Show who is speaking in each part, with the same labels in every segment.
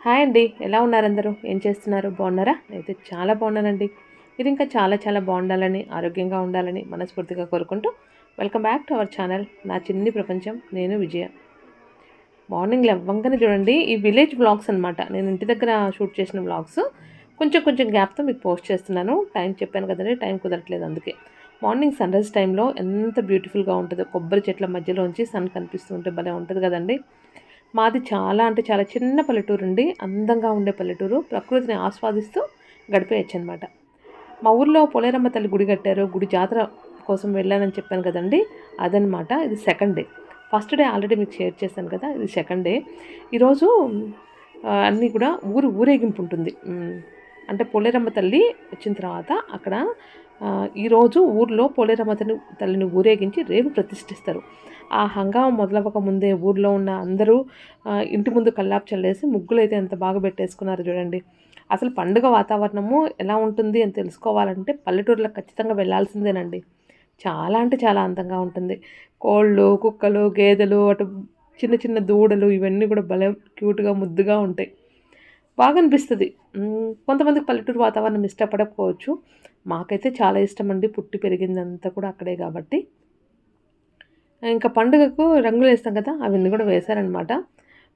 Speaker 1: Hi అండి. ఎలా ఉన్నారు అందరూ? ఏం చేస్తున్నారు? బాగున్నారా? అయితే చాలా బాగున్నానండి. మీరు ఇంకా చాలా చాలా బాగుండాలని ఆరోగ్యంగా ఉండాలని మనస్ఫూర్తిగా కోరుకుంటూ welcome back to our channel నా చిన్ని ప్రపంచం నేను విజయ. మార్నింగ్ లెవ్వంగానే చూడండి ఈ విలేజ్ బ్లాగ్స్ అనమాట నేను ఇంటి దగ్గర షూట్ చేసిన బ్లాగ్స్ కొంచెం కొంచెం గ్యాప్తో మీకు పోస్ట్ చేస్తున్నాను. టైం చెప్పాను కదండి టైం కుదరట్లేదు అందుకే. మార్నింగ్ సన్ రైజ్ టైంలో ఎంత బ్యూటిఫుల్గా ఉంటుందో కొబ్బరి చెట్ల మధ్యలోంచి సన్ కనిపిస్తూ ఉంటే భలే ఉంటుంది కదండి. మాది చాలా అంటే చాలా చిన్న పల్లెటూరు అండి. అందంగా ఉండే పల్లెటూరు. ప్రకృతిని ఆస్వాదిస్తూ గడిపేయచ్చు అనమాట మా ఊర్లో పొలేరమ్మ తల్లి గుడి కట్టారు. గుడి జాతర కోసం వెళ్ళానని చెప్పాను కదండి. అదనమాట ఇది second day. First day already మీకు షేర్ చేశాను కదా ఇది సెకండ్ డే. ఈరోజు అన్నీ కూడా ఊరు ఊరేగింపు ఉంటుంది. అంటే పోలేరమ్మ తల్లి వచ్చిన తర్వాత అక్కడ ఈరోజు ఊర్లో పోలేరమ్మ తల్లిని ఊరేగించి రేపు ప్రతిష్ఠిస్తారు. ఆ హంగామం మొదలవ్వక ముందే ఊర్లో ఉన్న అందరూ ఇంటి ముందు కల్లాపు చల్లేసి ముగ్గులు అయితే ఎంత బాగా పెట్టేసుకున్నారు చూడండి. అసలు పండుగ వాతావరణము ఎలా ఉంటుంది అని తెలుసుకోవాలంటే పల్లెటూరులో ఖచ్చితంగా వెళ్ళాల్సిందేనండి చాలా అంటే చాలా అందంగా ఉంటుంది. కోళ్ళు కుక్కలు గేదెలు అటు చిన్న చిన్న దూడలు ఇవన్నీ కూడా భలే క్యూట్గా ముద్దుగా ఉంటాయి. బాగా అనిపిస్తుంది కొంతమందికి పల్లెటూరు వాతావరణం ఇష్టపడకపోవచ్చు. మాకైతే చాలా ఇష్టం అండి పుట్టి పెరిగిందంతా కూడా అక్కడే కాబట్టి. ఇంకా పండుగకు రంగులు వేస్తాం కదా అవన్నీ కూడా వేశారనమాట.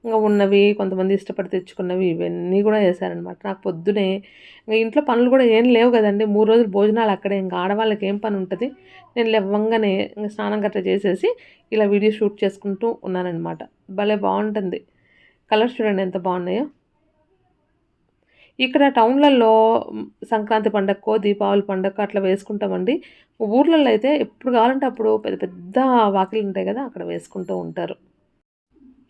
Speaker 1: ఇంకా ఉన్నవి కొంతమంది ఇష్టపడి తెచ్చుకున్నవి ఇవన్నీ కూడా వేశారనమాట. నాకు పొద్దునే ఇంకా ఇంట్లో పనులు కూడా ఏం లేవు కదండి. మూడు రోజులు భోజనాలు అక్కడే. ఇంకా ఆడవాళ్ళకి ఏం పని ఉంటుంది? నేను లేవ్వంగానే ఇంకా స్నానం గట్రా చేసేసి ఇలా వీడియో షూట్ చేసుకుంటూ ఉన్నానన్నమాట భలే బాగుంటుంది. కలర్స్ చూడండి ఎంత బాగున్నాయో. ఇక్కడ టౌన్లలో సంక్రాంతి పండగకో దీపావళి పండగకో అట్లా వేసుకుంటామండి. ఊర్లలో అయితే ఎప్పుడు కావాలంటే అప్పుడు పెద్ద పెద్ద వాకిలు ఉంటాయి కదా అక్కడ వేసుకుంటూ ఉంటారు.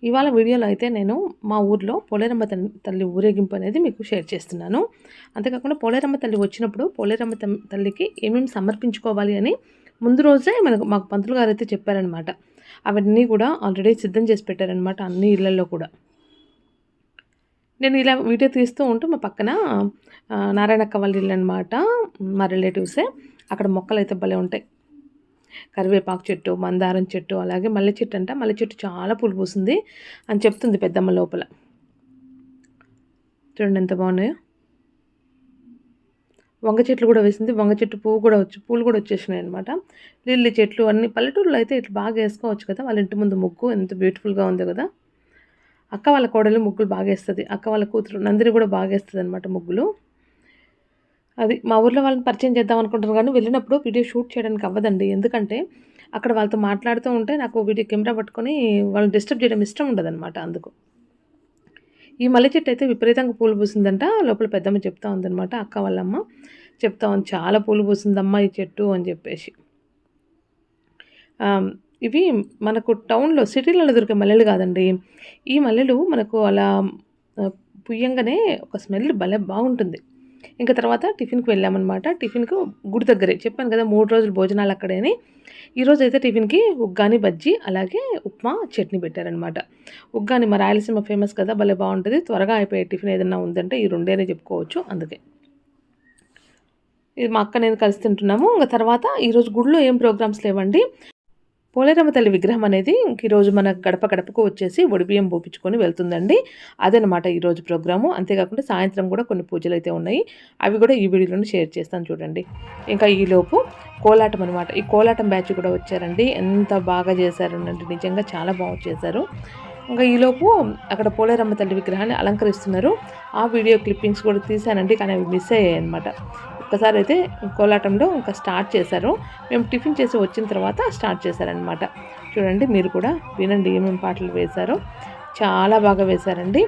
Speaker 1: ఇవాళ వీడియోలో అయితే నేను మా ఊర్లో పోలేరమ్మ తల్లి తల్లి ఊరేగింపు అనేది మీకు షేర్ చేస్తున్నాను. అంతేకాకుండా పోలేరమ్మ తల్లి వచ్చినప్పుడు పోలేరమ్మ తల్లికి ఏమేమి సమర్పించుకోవాలి అని ముందు రోజే మనకు మాకు పంతులు గారు అయితే చెప్పారనమాట. అవన్నీ కూడా ఆల్రెడీ సిద్ధం చేసి పెట్టారనమాట అన్ని ఇళ్ళలో కూడా. నేను ఇలా వీడియో తీస్తూ ఉంటే మా పక్కన నారాయణక్క వాళ్ళ ఇల్లు అనమాట మా రిలేటివ్సే. అక్కడ మొక్కలు అయితే భలే ఉంటాయి. కరివేపాకు చెట్టు మందారం చెట్టు అలాగే మల్లె చెట్టు అంట. మల్లె చెట్టు చాలా పూలు పూసింది అని చెప్తుంది పెద్దమ్మ లోపల. చూడండి ఎంత బాగున్నాయో. వంగ చెట్లు కూడా వేసింది. వంగ చెట్టు పువ్వు కూడా వచ్చి పూలు కూడా వచ్చేసినాయి అనమాట లిల్లీ చెట్లు అన్ని పల్లెటూరులో అయితే ఇట్లా బాగా వేసుకోవచ్చు కదా. వాళ్ళ ఇంటి ముందు ముగ్గు ఎంత బ్యూటిఫుల్గా ఉందో కదా. అక్క వాళ్ళ కోడలు ముగ్గులు బాగా వేస్తుంది. అక్క వాళ్ళ కూతురు నందిని కూడా బాగా వేస్తుంది అనమాట ముగ్గులు. అది మా ఊర్లో వాళ్ళని పరిచయం చేద్దాం అనుకుంటున్నాను కానీ వెళ్ళినప్పుడు వీడియో షూట్ చేయడానికి అవ్వదండి. ఎందుకంటే అక్కడ వాళ్ళతో మాట్లాడుతూ ఉంటే నాకు వీడియో కెమెరా పట్టుకొని వాళ్ళని డిస్టర్బ్ చేయడం ఇష్టం ఉండదన్నమాట అందుకు. ఈ మల్లె చెట్టు అయితే విపరీతంగా పూలు పూసిందంట. లోపల పెద్దమ్మ చెప్తా ఉందనమాట అక్క వాళ్ళమ్మ చెప్తా ఉంది చాలా పూలు పూసిందమ్మా ఈ చెట్టు అని చెప్పేసి. ఇవి మనకు టౌన్లో సిటీలలో దొరికే మల్లెలు కాదండి. ఈ మల్లెలు మనకు అలా పుయ్యంగానే ఒక స్మెల్ భలే బాగుంటుంది. ఇంకా తర్వాత టిఫిన్కి వెళ్ళామన్నమాట. టిఫిన్కు గుడి దగ్గరే. చెప్పాను కదా మూడు రోజులు భోజనాలు అక్కడే అని. ఈరోజు అయితే టిఫిన్కి ఉగ్గాని బజ్జీ అలాగే ఉప్మా చట్నీ పెట్టారనమాట ఉగ్గాని మా రాయలసీమ ఫేమస్ కదా భలే బాగుంటుంది. త్వరగా అయిపోయే టిఫిన్ ఏదైనా ఉందంటే ఈ రెండేనే చెప్పుకోవచ్చు అందుకే. ఇది మా అక్క నేను కలిసి తింటున్నాము. ఇంకా తర్వాత ఈరోజు గుడిలో ఏం ప్రోగ్రామ్స్ లేవండి. పోలేరమ్మ తల్లి విగ్రహం అనేది ఇంక ఈరోజు మన గడప గడపకు వచ్చేసి ఒడిబియ్యం పోపించుకొని వెళ్తుందండి. అదనమాట ఈరోజు ప్రోగ్రాము. అంతేకాకుండా సాయంత్రం కూడా కొన్ని పూజలు అయితే ఉన్నాయి. అవి కూడా ఈ వీడియోలో షేర్ చేస్తాను చూడండి. ఇంకా ఈలోపు కోలాటం అనమాట ఈ కోలాటం బ్యాచ్ కూడా వచ్చారండి. ఎంత బాగా చేశారంటే నిజంగా చాలా బాగా చేశారు. ఇంకా ఈలోపు అక్కడ పోలేరమ్మ తల్లి విగ్రహాన్ని అలంకరిస్తున్నారు. ఆ వీడియో క్లిప్పింగ్స్ కూడా తీశానండి. కానీ అవి మిస్ అయ్యాయి అనమాట ఒక్కసారి అయితే కోలాటంలో ఇంకా స్టార్ట్ చేశారు. మేము టిఫిన్ చేసి వచ్చిన తర్వాత స్టార్ట్ చేశారనమాట చూడండి మీరు కూడా వినండి ఏమేమి పాటలు వేశారో. చాలా బాగా వేశారండి.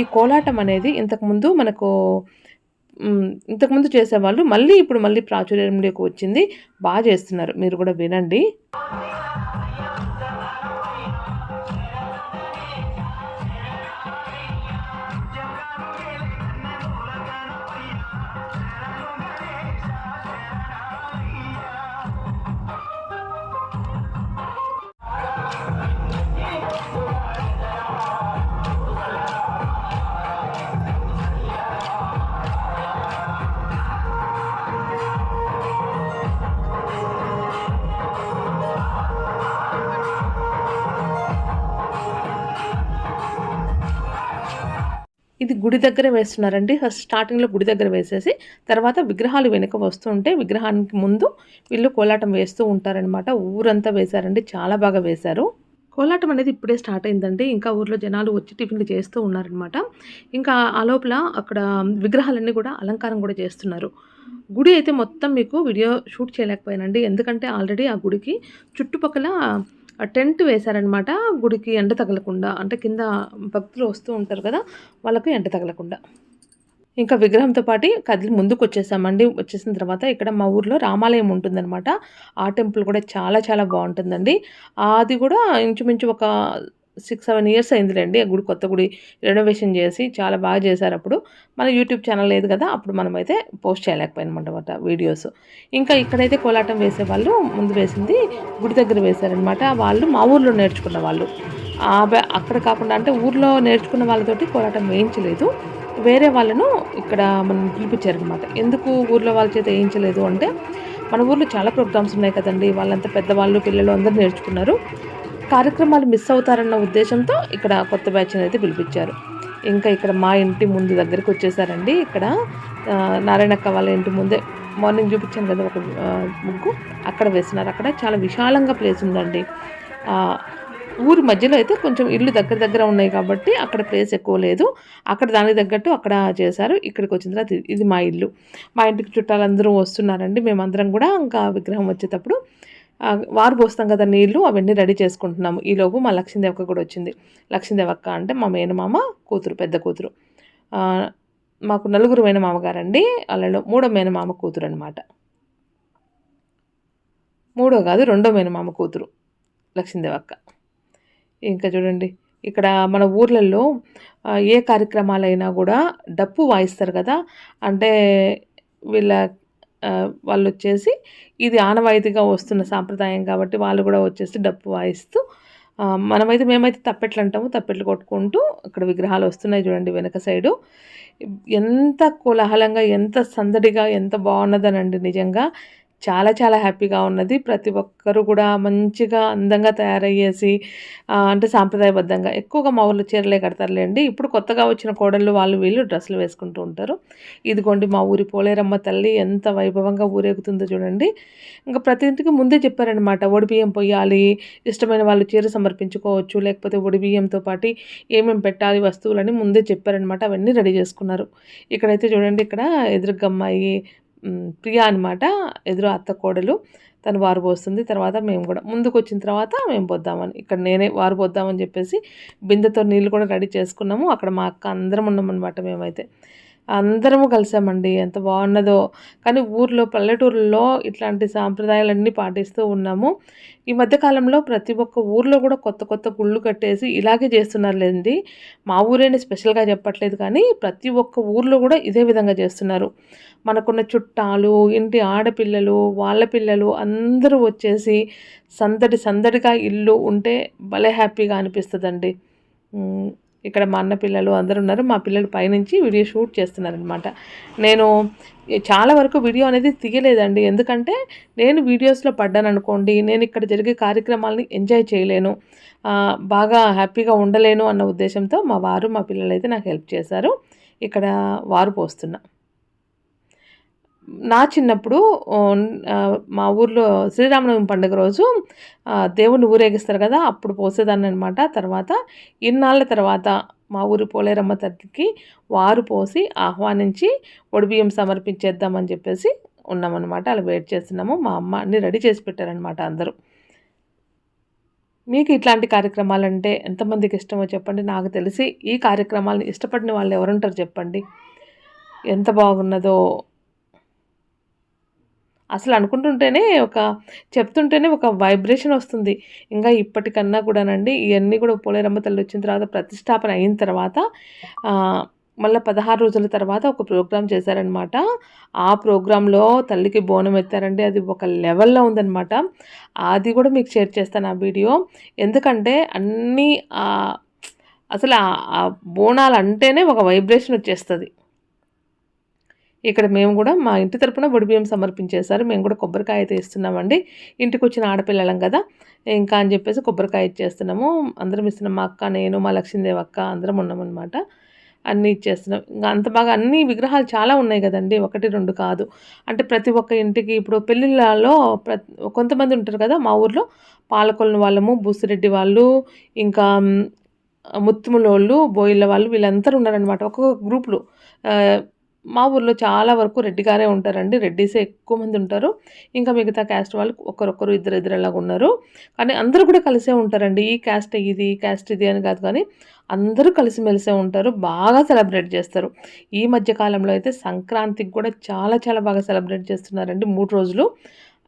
Speaker 1: ఈ కోలాటం అనేది ఇంతకుముందు మనకు ఇంతకుముందు చేసేవాళ్ళు మళ్ళీ ఇప్పుడు మళ్ళీ ప్రాచుర్యంలోకి వచ్చింది. బాగా చేస్తున్నారు. మీరు కూడా వినండి. ఇది గుడి దగ్గర వేస్తున్నారండి. ఫస్ట్ స్టార్టింగ్లో గుడి దగ్గర వేసేసి తర్వాత విగ్రహాలు వెనుక వస్తూ ఉంటే విగ్రహానికి ముందు వీళ్ళు కోలాటం వేస్తూ ఉంటారనమాట ఊరంతా వేశారండి. చాలా బాగా వేశారు. కోలాటం అనేది ఇప్పుడే స్టార్ట్ అయిందండి. ఇంకా ఊర్లో జనాలు వచ్చి టిఫిన్లు చేస్తూ ఉన్నారనమాట ఇంకా ఆ లోపల అక్కడ విగ్రహాలన్నీ కూడా అలంకారం కూడా చేస్తున్నారు. గుడి అయితే మొత్తం మీకు వీడియో షూట్ చేయలేకపోయానండి. ఎందుకంటే ఆల్రెడీ ఆ గుడికి చుట్టుపక్కల టెంట్ వేశారనమాట గుడికి ఎండ తగలకుండా. అంటే కింద భక్తులు వస్తూ ఉంటారు కదా వాళ్ళకు ఎండ తగలకుండా. ఇంకా విగ్రహంతో పాటు కదిలి ముందుకు వచ్చేసామండి వచ్చేసిన తర్వాత ఇక్కడ మా ఊర్లో రామాలయం ఉంటుందన్నమాట ఆ టెంపుల్ కూడా చాలా చాలా బాగుంటుందండి. అది కూడా ఇంచుమించు ఒక సిక్స్ సెవెన్ ఇయర్స్ అయిందిలేండి. ఆ గుడి కొత్త గుడి రెనోవేషన్ చేసి చాలా బాగా చేశారు అప్పుడు. మన యూట్యూబ్ ఛానల్ లేదు కదా అప్పుడు మనమైతే పోస్ట్ చేయలేకపోయినమాట వీడియోస్. ఇంకా ఇక్కడైతే కోలాటం వేసే వాళ్ళు ముందు వేసింది గుడి దగ్గర వేశారనమాట వాళ్ళు మా ఊర్లో నేర్చుకున్న వాళ్ళు. అక్కడ కాకుండా అంటే ఊర్లో నేర్చుకున్న వాళ్ళతోటి కోలాటం వేయించలేదు. వేరే వాళ్ళను ఇక్కడ మనం పిలిపించారనమాట ఎందుకు ఊర్లో వాళ్ళ చేత వేయించలేదు అంటే మన ఊర్లో చాలా ప్రోగ్రామ్స్ ఉన్నాయి కదండి. వాళ్ళంతా పెద్దవాళ్ళు పిల్లలు అందరూ నేర్చుకున్నారు. కార్యక్రమాలు మిస్ అవుతారన్న ఉద్దేశంతో ఇక్కడ కొత్త బ్యాచ్ అయితే పిలిపించారు. ఇంకా ఇక్కడ మా ఇంటి ముందు దగ్గరికి వచ్చేసారండి. ఇక్కడ నారాయణ నారాయణక్క వాళ్ళ ఇంటి ముందే మార్నింగ్ చూపించాను కదా ఒక ముగ్గు. అక్కడ వేస్తున్నారు. అక్కడ చాలా విశాలంగా ప్లేస్ ఉందండి. ఊరి మధ్యలో అయితే కొంచెం ఇల్లు దగ్గర దగ్గర ఉన్నాయి కాబట్టి అక్కడ ప్లేస్ ఎక్కువ లేదు. అక్కడ దానికి తగ్గట్టు అక్కడ చేశారు. ఇక్కడికి వచ్చిన తర్వాత ఇది- మా ఇల్లు. మా ఇంటికి చుట్టాలందరూ వస్తున్నారండి. మేమందరం కూడా ఇంకా విగ్రహం వచ్చేటప్పుడు వారు పోస్తాం కదా నీళ్ళు అవన్నీ రెడీ చేసుకుంటున్నాము. ఈలోపు మా లక్ష్మీదేవక్క కూడా వచ్చింది. లక్ష్మీదేవక్క అంటే మా మేనమామ కూతురు పెద్ద కూతురు. మాకు నలుగురు మేనమామగారండి. వాళ్ళలో మూడో మేనమామ కూతురు అనమాట మూడో కాదు రెండో మేనమామ కూతురు లక్ష్మీదేవక్క. ఇంకా చూడండి ఇక్కడ మన ఊర్లలో ఏ కార్యక్రమాలైనా కూడా డప్పు వాయిస్తారు కదా. అంటే వీళ్ళ వాళ్ళు వచ్చేసి ఇది ఆనవాయితీగా వస్తున్న సాంప్రదాయం కాబట్టి వాళ్ళు కూడా వచ్చేసి డప్పు వాయిస్తూ మనమైతే మేమైతే తప్పెట్లు అంటాము తప్పెట్లు కొట్టుకుంటూ అక్కడ విగ్రహాలు వస్తున్నాయి చూడండి వెనక సైడు. ఎంత కోలాహలంగా ఎంత సందడిగా ఎంత బాగున్నదనండి నిజంగా. చాలా చాలా హ్యాపీగా ఉన్నది. ప్రతి ఒక్కరు కూడా మంచిగా అందంగా తయారయ్యేసి అంటే సాంప్రదాయబద్ధంగా ఎక్కువగా మా ఊళ్ళో చీరలే కడతారులేండి. ఇప్పుడు కొత్తగా వచ్చిన కోడళ్ళు వాళ్ళు వీళ్ళు డ్రెస్సులు వేసుకుంటూ ఉంటారు. ఇదిగోండి మా ఊరి పోలేరమ్మ తల్లి ఎంత వైభవంగా ఊరేగుతుందో చూడండి. ఇంకా ప్రతి ఇంటికి ముందే చెప్పారనమాట బియ్యం పొయ్యాలి ఇష్టమైన వాళ్ళు చీర సమర్పించుకోవచ్చు లేకపోతే బియ్యంతో పాటు ఏమేమి పెట్టాలి వస్తువులని ముందే చెప్పారనమాట అవన్నీ రెడీ చేసుకున్నారు. ఇక్కడైతే చూడండి ఇక్కడ ఎదురుగమ్మాయి ప్రియ అనమాట ఎదురు అత్త కోడలు. తను వారు పోస్తుంది తర్వాత మేము కూడా. ముందుకు వచ్చిన తర్వాత మేము పోద్దామని. ఇక్కడ నేనే వారు పోద్దామని చెప్పేసి బిందెతో నీళ్ళు కూడా రెడీ చేసుకున్నాము. అక్కడ మా అక్క అందరం ఉన్నామన్నమాట మేమైతే. అందరము కలిసామండి. ఎంత బాగున్నదో. కానీ ఊర్లో పల్లెటూరులో ఇట్లాంటి సాంప్రదాయాలన్నీ పాటిస్తూ ఉన్నాము. ఈ మధ్యకాలంలో ప్రతి ఒక్క ఊర్లో కూడా కొత్త కొత్త గుళ్ళు కట్టేసి ఇలాగే చేస్తున్నారు లేండి మా ఊరేని స్పెషల్గా చెప్పట్లేదు కానీ ప్రతి ఒక్క ఊర్లో కూడా ఇదే విధంగా చేస్తున్నారు. మనకున్న చుట్టాలు ఇంటి ఆడపిల్లలు వాళ్ళ పిల్లలు అందరూ వచ్చేసి సందడి సందడిగా ఇల్లు ఉంటే భలే హ్యాపీగా అనిపిస్తుందండి. ఇక్కడ మా అన్న పిల్లలు అందరు ఉన్నారు. మా పిల్లలు పైనుంచి వీడియో షూట్ చేస్తున్నారనమాట నేను చాలా వరకు వీడియో అనేది తీయలేదండి. ఎందుకంటే నేను వీడియోస్లో పడ్డాను అనుకోండి నేను ఇక్కడ జరిగే కార్యక్రమాలని ఎంజాయ్ చేయలేను. బాగా హ్యాపీగా ఉండలేను అన్న ఉద్దేశంతో మా వారు మా పిల్లలు అయితే నాకు హెల్ప్ చేశారు. ఇక్కడ వారు పోస్తున్నా. నా చిన్నప్పుడు మా ఊర్లో శ్రీరామనవమి పండుగ రోజు దేవుణ్ణి ఊరేగిస్తారు కదా అప్పుడు పోసేదాన్ని అనమాట తర్వాత ఇన్నాళ్ళ తర్వాత మా ఊరి పోలేరమ్మ తల్లికి వారు పోసి ఆహ్వానించి ఒడిబియ్యం సమర్పించేద్దామని చెప్పేసి ఉన్నామన్నమాట. అలా వెయిట్ చేస్తున్నాము. మా అమ్మ అన్ని రెడీ చేసి పెట్టారనమాట అందరూ. మీకు ఇట్లాంటి కార్యక్రమాలు అంటే ఎంతమందికి ఇష్టమో చెప్పండి. నాకు తెలిసి ఈ కార్యక్రమాలను ఇష్టపడిన వాళ్ళు ఎవరుంటారు చెప్పండి. ఎంత బాగున్నదో అసలు అనుకుంటుంటేనే ఒక చెప్తుంటేనే ఒక వైబ్రేషన్ వస్తుంది. ఇంకా ఇప్పటికన్నా కూడానండి ఇవన్నీ కూడా పోలేరమ్మ తల్లి వచ్చిన తర్వాత ప్రతిష్టాపన అయిన తర్వాత మళ్ళీ పదహారు రోజుల తర్వాత ఒక ప్రోగ్రామ్ చేశారనమాట ఆ ప్రోగ్రాంలో తల్లికి బోనం ఎత్తారండి. అది ఒక లెవెల్లో ఉందన్నమాట. అది కూడా మీకు షేర్ చేస్తాను ఆ వీడియో. ఎందుకంటే అన్నీ అసలు ఆ- ఆ బోనాలు అంటేనే ఒక వైబ్రేషన్ వచ్చేస్తుంది. ఇక్కడ మేము కూడా మా ఇంటి తరపున బియ్యం సమర్పించేశారు. మేము కూడా కొబ్బరికాయ అయితే ఇస్తున్నామండి. ఇంటికి వచ్చిన ఆడపిల్లలం కదా ఇంకా అని చెప్పేసి కొబ్బరికాయ ఇచ్చేస్తున్నాము. అందరం ఇస్తున్నాం మా అక్క నేను మా లక్ష్మీదేవి అక్క అందరం ఉన్నామన్నమాట. అన్నీ ఇచ్చేస్తున్నాం. ఇంకా అంత బాగా అన్ని విగ్రహాలు చాలా ఉన్నాయి కదండి. ఒకటి రెండు కాదు. అంటే ప్రతి ఒక్క ఇంటికి ఇప్పుడు పెళ్ళిళ్ళలో కొంతమంది ఉంటారు కదా మా ఊర్లో. పాలకొలను వాళ్ళము బుసిరెడ్డి వాళ్ళు ఇంకా ముత్తుములోళ్ళు బోయిల వాళ్ళు వీళ్ళందరూ ఉన్నారనమాట ఒక్కొక్క గ్రూపులు. మా ఊర్లో చాలా వరకు రెడ్డి గారే ఉంటారండి. రెడ్డిసే ఎక్కువ మంది ఉంటారు. ఇంకా మిగతా క్యాస్ట్ వాళ్ళు ఒకరొకరు ఇద్దరు ఇద్దరు అలాగ ఉన్నారు. కానీ అందరూ కూడా కలిసే ఉంటారండి. ఈ క్యాస్ట్ ఇది ఈ క్యాస్ట్ ఇది అని కాదు కానీ అందరూ కలిసిమెలిసే ఉంటారు. బాగా సెలబ్రేట్ చేస్తారు. ఈ మధ్య కాలంలో అయితే సంక్రాంతికి కూడా చాలా చాలా బాగా సెలబ్రేట్ చేస్తున్నారండి మూడు రోజులు.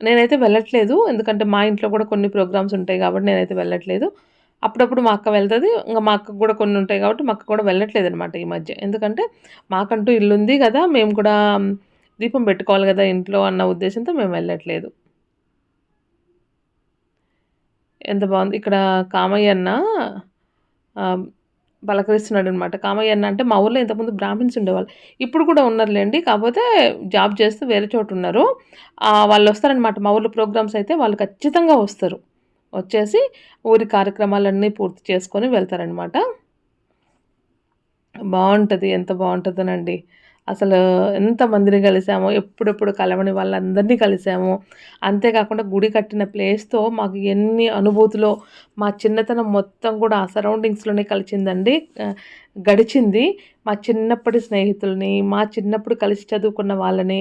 Speaker 1: నేనైతే వెళ్ళట్లేదు. ఎందుకంటే మా ఇంట్లో కూడా కొన్ని ప్రోగ్రామ్స్ ఉంటాయి కాబట్టి నేనైతే వెళ్ళట్లేదు. అప్పుడప్పుడు మా అక్క వెళ్తుంది. ఇంకా మా అక్కకు కూడా కొన్ని ఉంటాయి కాబట్టి మా అక్క కూడా వెళ్ళట్లేదు అనమాట ఈ మధ్య. ఎందుకంటే మాకంటూ ఇల్లు ఉంది కదా మేము కూడా దీపం పెట్టుకోవాలి కదా ఇంట్లో అన్న ఉద్దేశంతో మేము వెళ్ళట్లేదు. ఎంత బాగుంది. ఇక్కడ కామయ్య అన్న పలకరిస్తున్నాడు అనమాట కామయ్య అన్న అంటే మా ఊర్లో ఇంతకుముందు బ్రాహ్మిన్స్ ఉండేవాళ్ళు. ఇప్పుడు కూడా ఉన్నారులేండి. కాకపోతే జాబ్ చేస్తూ వేరే చోట ఉన్నారు వాళ్ళు వస్తారనమాట మా ఊర్లో ప్రోగ్రామ్స్ అయితే వాళ్ళు ఖచ్చితంగా వస్తారు. వచ్చేసి ఊరి కార్యక్రమాలన్నీ పూర్తి చేసుకొని వెళ్తారనమాట బాగుంటుంది ఎంత బాగుంటుందనండి. అసలు ఎంతమందిని కలిసామో ఎప్పుడెప్పుడు కలవని వాళ్ళందరినీ కలిసాము. అంతేకాకుండా గుడి కట్టిన ప్లేస్తో మాకు ఎన్ని అనుభూతులు మా చిన్నతనం మొత్తం కూడా ఆ సరౌండింగ్స్లోనే కలిసిందండి. గడిచింది. మా చిన్నప్పటి స్నేహితుల్ని మా చిన్నప్పుడు కలిసి చదువుకున్న వాళ్ళని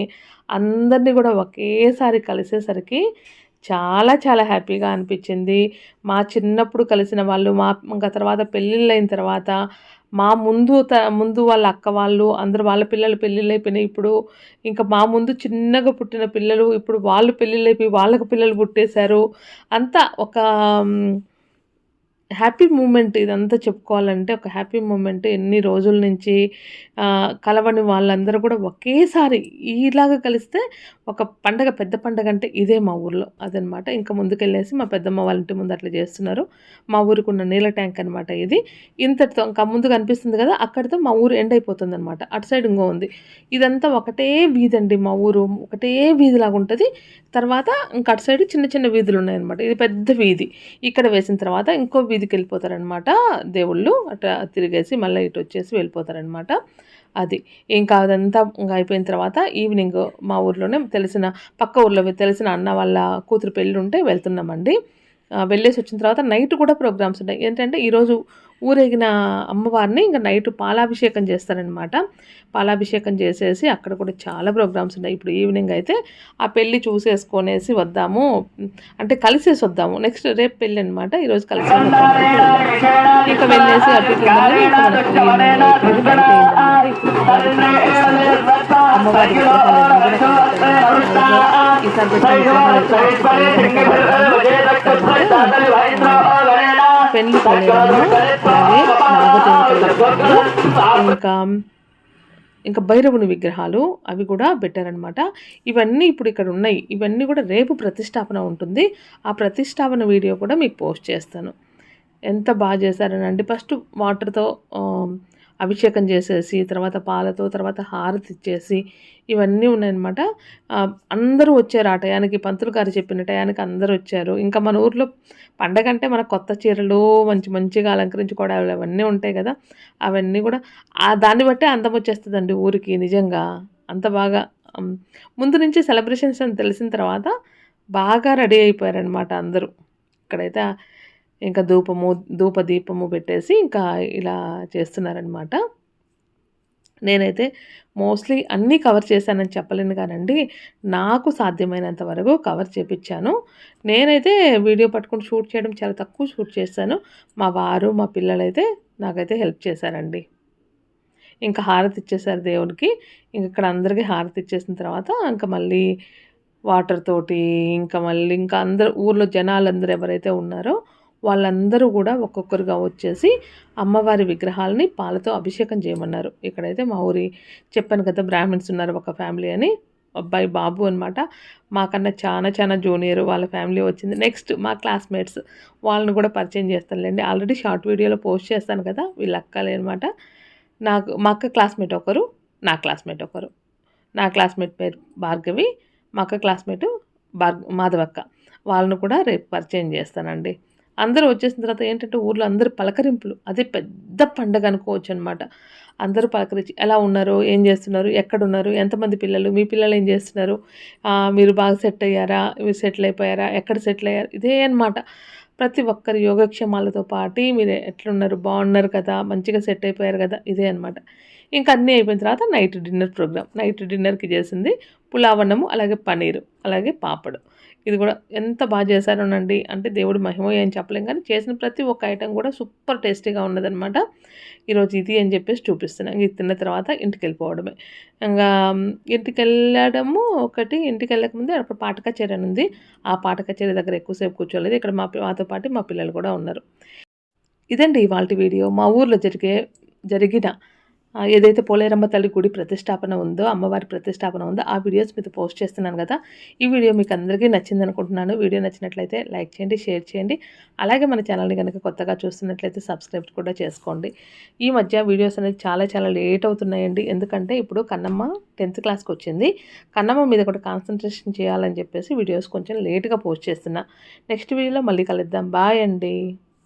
Speaker 1: అందరినీ కూడా ఒకేసారి కలిసేసరికి చాలా చాలా హ్యాపీగా అనిపించింది. మా చిన్నప్పుడు కలిసిన వాళ్ళు మా ఇంకా తర్వాత పెళ్ళిళ్ళైన తర్వాత మా ముందు త ముందు వాళ్ళ అక్క వాళ్ళు అందరు వాళ్ళ పిల్లలు పెళ్ళిళ్ళు అయిపోయినాయి ఇప్పుడు ఇంకా మా ముందు చిన్నగా పుట్టిన పిల్లలు ఇప్పుడు వాళ్ళు పెళ్ళిళ్ళు అయిపోయి పిల్లలు పుట్టేశారు. అంతా ఒక హ్యాపీ మూమెంట్ ఇదంతా చెప్పుకోవాలంటే ఒక హ్యాపీ మూమెంట్. ఎన్ని రోజుల నుంచి కలవని వాళ్ళందరూ కూడా ఒకేసారి ఇలాగ కలిస్తే ఒక పండగ పెద్ద పండగ అంటే ఇదే మా ఊర్లో అదనమాట. ఇంకా ముందుకెళ్ళేసి మా పెద్దమ్మ వాళ్ళ ఇంటి ముందు అట్లా చేస్తున్నారు. మా ఊరికి ఉన్న నీళ్ళ ట్యాంక్ అనమాట ఇది. ఇంతటితో ఇంకా ముందు కనిపిస్తుంది కదా అక్కడితో మా ఊరు ఎండ్ అయిపోతుంది అనమాట అటు సైడ్ ఇంకో ఉంది. ఇదంతా ఒకటే వీధి అండి మా ఊరు ఒకటే వీధిలాగా ఉంటుంది. తర్వాత ఇంకా అటు సైడ్ చిన్న చిన్న వీధులు ఉన్నాయన్నమాట. ఇది పెద్ద వీధి. ఇక్కడ వేసిన తర్వాత ఇంకో వీధికి వెళ్ళిపోతారనమాట దేవుళ్ళు అట్లా తిరిగేసి మళ్ళీ ఇటు వచ్చేసి వెళ్ళిపోతారనమాట. అది ఇంకా అదంతా ఇంకా అయిపోయిన తర్వాత ఈవినింగ్ మా ఊర్లోనే తెలిసిన పక్క ఊర్లో తెలిసిన అన్న వాళ్ళ కూతురు పెళ్ళి ఉంటే వెళ్తున్నామండి వెళ్ళేసి వచ్చిన తర్వాత నైట్ కూడా ప్రోగ్రామ్స్ ఉంటాయి ఏంటంటే ఈరోజు ఊరేగిన అమ్మవారిని ఇంకా నైట్ పాలాభిషేకం చేస్తారనమాట పాలాభిషేకం చేసేసి అక్కడ కూడా చాలా ప్రోగ్రామ్స్ ఉన్నాయి. ఇప్పుడు ఈవినింగ్ అయితే ఆ పెళ్ళి చూసేసుకొనేసి వద్దాము. అంటే కలిసేసి వద్దాము. నెక్స్ట్ రేపు పెళ్ళి అనమాట ఈరోజు కలిసి ఇంకా వెళ్ళేసి అటు ఇంకా విగ్రహాలు ఇంకా ఇంకా భైరవుని విగ్రహాలు అవి కూడా పెట్టారనమాట ఇవన్నీ ఇప్పుడు ఇక్కడ ఉన్నాయి. ఇవన్నీ కూడా రేపు ప్రతిష్టాపన ఉంటుంది. ఆ ప్రతిష్టాపన వీడియో కూడా మీకు పోస్ట్ చేస్తాను. ఎంత బాగా చేశారనండి. ఫస్ట్ వాటర్తో అభిషేకం చేసేసి తర్వాత పాలతో తర్వాత హారతి ఇచ్చేసి ఇవన్నీ ఉన్నాయన్నమాట. అందరూ వచ్చారు ఆ టయానికి. పంతులు గారు చెప్పిన టయానికి అందరూ వచ్చారు. ఇంకా మన ఊర్లో పండగ అంటే మన కొత్త చీరలు మంచి మంచిగా అలంకరించుకోవడాలు అవన్నీ ఉంటాయి కదా. అవన్నీ కూడా ఆ దాన్ని బట్టే అందం వచ్చేస్తుందండి ఊరికి నిజంగా. అంత బాగా ముందు నుంచి సెలబ్రేషన్స్ అని తెలిసిన తర్వాత బాగా రెడీ అయిపోయారనమాట అందరూ. ఇక్కడైతే ఇంకా ధూపము ధూప దీపము పెట్టేసి ఇంకా ఇలా చేస్తున్నారనమాట నేనైతే మోస్ట్లీ అన్నీ కవర్ చేశానని చెప్పలేను కానండి. నాకు సాధ్యమైనంత వరకు కవర్ చేపించాను నేనైతే వీడియో పట్టుకుని షూట్ చేయడం చాలా తక్కువ షూట్ చేశాను. మా వారు మా పిల్లలైతే నాకైతే హెల్ప్ చేశారండి. ఇంకా హారతి ఇచ్చేసారు దేవుడికి ఇంక ఇక్కడ అందరికీ హారతి ఇచ్చేసిన తర్వాత ఇంకా మళ్ళీ వాటర్ తోటి ఇంకా మళ్ళీ ఇంకా అందరు ఊర్లో జనాలందరూ ఎవరైతే ఉన్నారో వాళ్ళందరూ కూడా ఒక్కొక్కరుగా వచ్చేసి అమ్మవారి విగ్రహాలని పాలతో అభిషేకం చేయమన్నారు. ఇక్కడైతే మా ఊరి చెప్పాను కదా బ్రాహ్మిన్స్ ఉన్నారు ఒక ఫ్యామిలీ అని. అబ్బాయి బాబు అనమాట మాకన్నా చాలా చాలా జూనియర్ వాళ్ళ ఫ్యామిలీ వచ్చింది. నెక్స్ట్ మా క్లాస్మేట్స్ వాళ్ళని కూడా పరిచయం చేస్తానులేండి. ఆల్రెడీ షార్ట్ వీడియోలో పోస్ట్ చేస్తాను కదా వీళ్ళ అక్కలే అనమాట నాకు మా అక్క క్లాస్మేట్ ఒకరు నా క్లాస్మేట్ ఒకరు. నా క్లాస్మేట్ పేరు భార్గవి మా అక్క క్లాస్మేట్ భార్ మాధవక్క. వాళ్ళను కూడా రేపు పరిచయం చేస్తానండి. అందరూ వచ్చేసిన తర్వాత ఏంటంటే ఊర్లో అందరూ పలకరింపులు. అదే పెద్ద పండగ అనుకోవచ్చు అనమాట అందరూ పలకరించి ఎలా ఉన్నారు? ఏం చేస్తున్నారు? ఎక్కడున్నారు? ఎంతమంది పిల్లలు? మీ పిల్లలు ఏం చేస్తున్నారు? మీరు బాగా సెట్ అయ్యారా? మీరు సెటిల్ అయిపోయారా? ఎక్కడ సెటిల్ అయ్యారు? ఇదే అనమాట ప్రతి ఒక్కరి యోగక్షేమాలతో పాటు మీరు ఎట్లున్నారు? బాగున్నారు కదా? మంచిగా సెట్ అయిపోయారు కదా? ఇదే అనమాట ఇంకా అన్నీ అయిపోయిన తర్వాత నైట్ డిన్నర్ ప్రోగ్రామ్. నైట్ డిన్నర్కి చేసింది పులావన్నము అలాగే పనీరు అలాగే పాపడు. ఇది కూడా ఎంత బాగా చేశారోనండి అంటే దేవుడు మహిమ ఏం చెప్పలేం కానీ చేసిన ప్రతి ఒక్క ఐటెం కూడా సూపర్ టేస్టీగా ఉన్నదనమాట ఈరోజు ఇది అని చెప్పేసి చూపిస్తున్నాను ఇది తిన్న తర్వాత ఇంటికి వెళ్ళిపోవడమే ఇంకా ఇంటికి వెళ్ళడము ఒకటి ఇంటికి వెళ్ళకముందే అక్కడ పాట కచేరీ అని ఉంది. ఆ పాట కచేరీ దగ్గర ఎక్కువసేపు కూర్చోలేదు. ఇక్కడ మా మాతో పాటు మా పిల్లలు కూడా ఉన్నారు. ఇదండి ఇవాళ వీడియో. మా ఊర్లో జరిగే జరిగిన ఏదైతే పోలేరమ్మ తల్లి గుడి ప్రతిష్టాపన ఉందో అమ్మవారి ప్రతిష్టాపన ఉందో ఆ వీడియోస్ మీతో పోస్ట్ చేస్తున్నాను కదా. ఈ వీడియో మీకు అందరికీ నచ్చింది అనుకుంటున్నాను. వీడియో నచ్చినట్లయితే లైక్ చేయండి షేర్ చేయండి. అలాగే మన ఛానల్ని కనుక కొత్తగా చూస్తున్నట్లయితే సబ్స్క్రైబ్ కూడా చేసుకోండి. ఈ మధ్య వీడియోస్ అనేది చాలా చాలా లేట్ అవుతున్నాయండి. ఎందుకంటే ఇప్పుడు కన్నమ్మ టెన్త్ క్లాస్కి వచ్చింది. కన్నమ్మ మీద కూడా కాన్సన్ట్రేషన్ చేయాలని చెప్పేసి వీడియోస్ కొంచెం లేట్గా పోస్ట్ చేస్తున్నా. నెక్స్ట్ వీడియోలో మళ్ళీ కలుద్దాం. బాయ్ అండి.